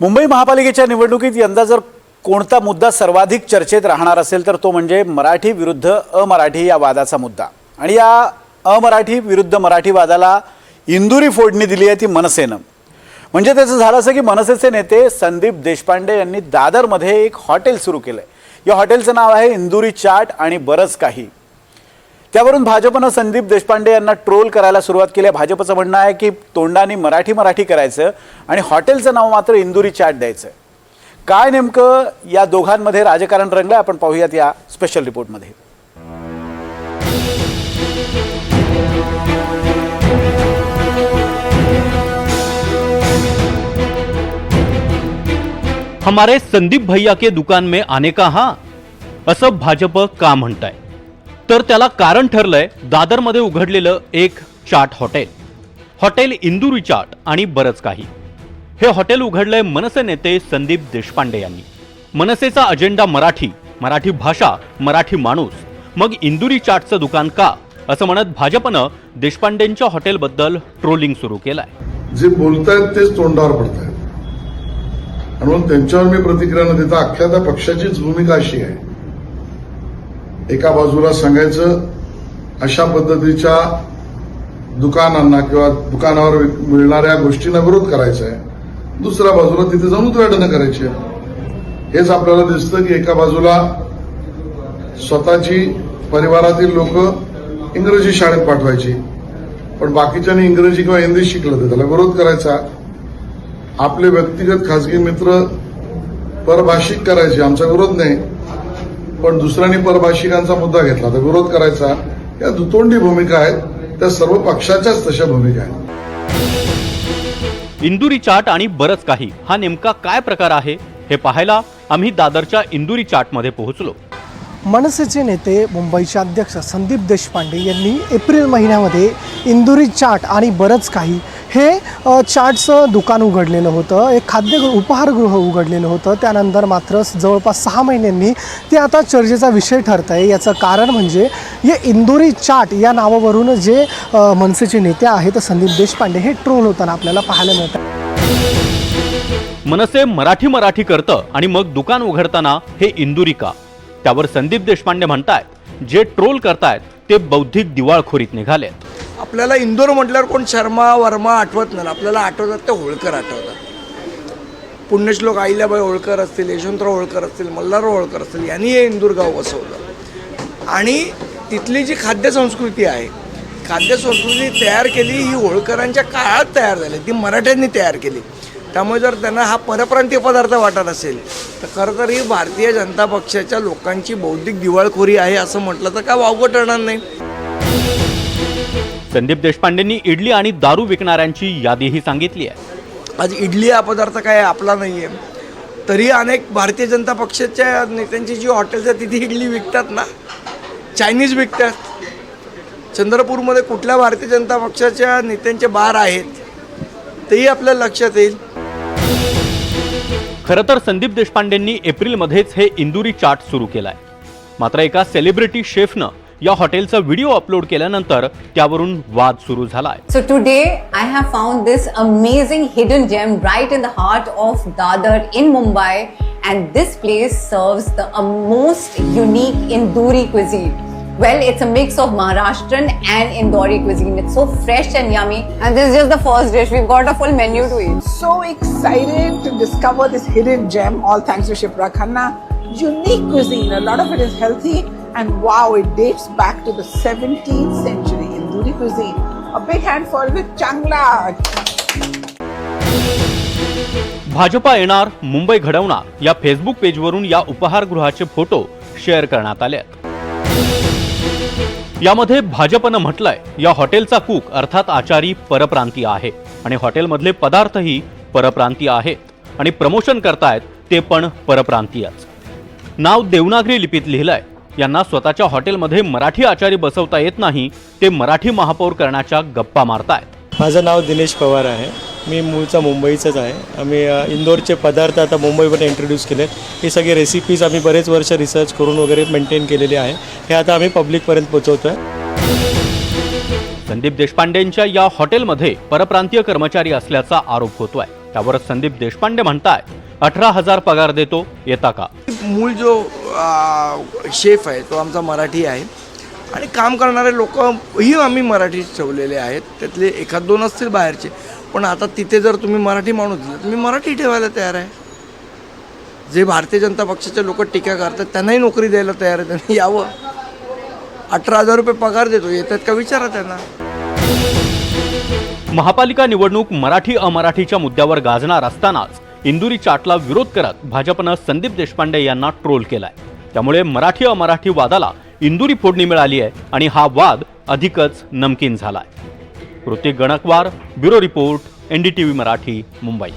मुंबई महापालिकेच्या निवडणुकीत यंदा जर कोणता मुद्दा सर्वाधिक चर्चेत राहणार असेल तर तो म्हणजे मराठी विरुद्ध अमराठी या वादाचा मुद्दा. आणि या अमराठी विरुद्ध मराठी वादाला इंदुरी फोडणी दिली आहे ती मनसेनं. म्हणजे त्याचं झालं असं की मनसेचे नेते संदीप देशपांडे यांनी दादरमध्ये एक हॉटेल सुरू केलं आहे या हॉटेलचं नाव आहे इंदुरी चाट आणि बरंच काही. त्यावरून भाजपनं संदीप देशपांडे यांना ट्रोल करायला सुरुवात केली. आहे भाजपचं म्हणणं आहे की तोंडाने मराठी मराठी करायचं आणि हॉटेलचं नाव मात्र इंदुरी चाट द्यायचं. काय नेमकं या दोघांमध्ये राजकारण रंगलं आपण पाहूयात या स्पेशल रिपोर्टमध्ये हमारे संदीप भैया के दुकान में आने का हा असं भाजप का म्हणताय. तर त्याला कारण ठरलंय दादरमध्ये उघडलेलं एक चाट हॉटेल. हॉटेल इंदुरी चाट आणि बरंच काही. हे हॉटेल उघडलंय मनसे नेते संदीप देशपांडे यांनी. मनसेचा अजेंडा मराठी मराठी भाषा मराठी माणूस. मग इंदुरी चाटचं दुकान का? असं म्हणत भाजपनं देशपांडेंच्या हॉटेलबद्दल ट्रोलिंग सुरू केलंय. जे बोलतायत तेच तोंडावर पडतायत. म्हणून त्यांच्यावर मी प्रतिक्रिया न देता अख्ख्या त्या पक्षाचीच भूमिका अशी आहे. एका बाजूला सांगायचं अशा पद्धतीच्या दुकानांना किंवा दुकानावर मिळणाऱ्या गोष्टींना विरोध करायचा आहे. दुसऱ्या बाजूला तिथे जाऊन उद्घाटनं करायची आहे. हेच आपल्याला दिसतं की एका बाजूला स्वतःची परिवारातील लोक इंग्रजी शाळेत पाठवायची. पण बाकीच्यांनी इंग्रजी किंवा हिंदी शिकलं तर त्याला विरोध करायचा. आपले व्यक्तिगत खासगी मित्र परभाषिक करायचे आमचा विरोध नाही. पण दुसऱ्यांनी परभाषिकांचा मुद्दा घेतला. तर विरोध करायचा या दुतोंडी भूमिका आहेत त्या सर्व पक्षाच्याच तशा भूमिका आहेत. इंदुरी चाट आणि बरंच काही हा नेमका काय प्रकार आहे? हे पाहायला आम्ही दादरच्या इंदुरी चाटमध्ये पोहोचलो. मनसेचे नेते मुंबईचे अध्यक्ष संदीप देशपांडे यांनी एप्रिल महिन्यामध्ये इंदुरी चाट आणि बरंच काही हे चाटचं दुकान उघडलेलं होतं. एक खाद्यगृह उपहारगृह उघडलेलं होतं. त्यानंतर मात्र जवळपास सहा महिन्यांनी ते आता चर्चेचा विषय ठरत आहे. याचं कारण म्हणजे हे इंदुरी चाट या नावावरून जे मनसेचे नेते आहेत संदीप देशपांडे हे ट्रोल होताना आपल्याला पाहायला मिळतं. मनसे मराठी मराठी करतं आणि मग दुकान उघडताना हे इंदुरी का त्यावर संदीप देशपांडे म्हणतायत जे ट्रोल करतायत ते बौद्धिक दिवाळखोरीत निघालेत. आपल्याला इंदोर म्हटल्यावर कोण शर्मा वर्मा आठवत नाही. आपल्याला आठवतात ते होळकर आठवतात. पुण्यश्लोक अहिल्याबाई होळकर असतील यशवंतराव होळकर असतील मल्हारराव होळकर असतील यांनी हे इंदूर गाव बसवलं. आणि तिथली जी खाद्यसंस्कृती आहे खाद्यसंस्कृती तयार केली ही होळकरांच्या काळात तयार झाली ती मराठ्यांनी तयार केली. त्यामुळे जर त्यांना हा परप्रांतीय पदार्थ वाटत असेल तर खरं तर ही भारतीय जनता पक्षाच्या लोकांची बौद्धिक दिवाळखोरी आहे असं म्हटलं तर काय वावगं ठरणार नाही. संदीप देशपांडेंनी इडली आणि दारू विकणाऱ्यांची यादीही सांगितली आहे. आज इडली हा पदार्थ काय आपला नाही आहे तरी अनेक भारतीय जनता पक्षाच्या नेत्यांची जी हॉटेल्स आहेत तिथे इडली विकतात ना. चायनीज विकतात. चंद्रपूरमध्ये कुठल्या भारतीय जनता पक्षाच्या नेत्यांचे बार आहेत तेही आपल्या लक्षात येईल. खरं तर संदीप देशपांडेंनी एप्रिलमध्येच हे इंदुरी चार्ट सुरू केलाय. मात्र एका सेलिब्रिटी शेफनं या हॉटेलचा व्हिडिओ अपलोड केल्यानंतर त्यावरून वाद सुरू झालाय. So today I have found this amazing hidden gem right in the heart of Dadar in Mumbai and this place serve the most unique Induri cuisine Well, it's a mix of Maharashtrian and Indori cuisine. It's so fresh and yummy. And this is just the first dish. We've got a full menu to eat. so excited to discover this hidden gem, all thanks to Shipra Khanna. Unique cuisine, a lot of it is healthy, and wow, it dates back to the 17th century Induri cuisine. A big hand for the Changla. Bhajapa येणार मुंबई घडवणार या Facebook पेजवरून या उपहारगृहाचे photo share करण्यात आले आहेत यामध्ये भाजपनं म्हटलंय या हॉटेलचा कूक अर्थात आचारी परप्रांतीय आहे. आणि हॉटेलमधले पदार्थही परप्रांतीय आहेत. आणि प्रमोशन करतायत ते पण परप्रांतीयच. नाव देवनागरी लिपीत लिहिलंय. यांना स्वतःच्या हॉटेलमध्ये मराठी आचारी बसवता येत नाही ते मराठी महापौर करण्याच्या गप्पा मारतायत. माझं नाव दिनेश पवार आहे. मी मूळचा मुंबईचाच आहे. आम्ही इंदोरचे पदार्थ आता मुंबईमध्ये इंट्रोड्यूस केले ही सगळी रेसिपीज आम्ही बरेच वर्ष रिसर्च करून वगैरे मेंटेन केलेली आहे. हे आता आम्ही पब्लिकपर्यंत पोचवतो आहे संदीप देशपांडेंच्या या हॉटेलमध्ये परप्रांतीय कर्मचारी असल्याचा आरोप होतोय. त्यावर संदीप देशपांडे म्हणताय अठरा हजार पगार देतो येता का? मूळ जो आ, शेफ आहे तो आमचा मराठी आहे. आणि काम करणारे लोकही आम्ही मराठी ठेवलेले आहेत. त्यातले एखाद दोन असतील बाहेरचे. पण आता तिथे जर तुम्ही मराठी माणूस दिला तर मी मराठी ठेवायला तयार आहे. जे भारतीय जनता पक्षाचे लोक टीका करतात त्यांनाही नोकरी द्यायला तयार आहे त्यांनी यावं. अठरा हजार रुपये पगार देतो येतात का विचारा त्यांना. महापालिका निवडणूक मराठी अमराठीच्या मुद्द्यावर गाजणार असतानाच इंदुरी चाटला विरोध करत भाजपनं संदीप देशपांडे यांना ट्रोल केलाय. त्यामुळे मराठी अमराठी वादाला इंदुरी फोडणी मिळाली आहे आणि हा वाद अधिकच नमकीन झालाय. Kritik Gankawar bureau report NDTV Marathi Mumbai.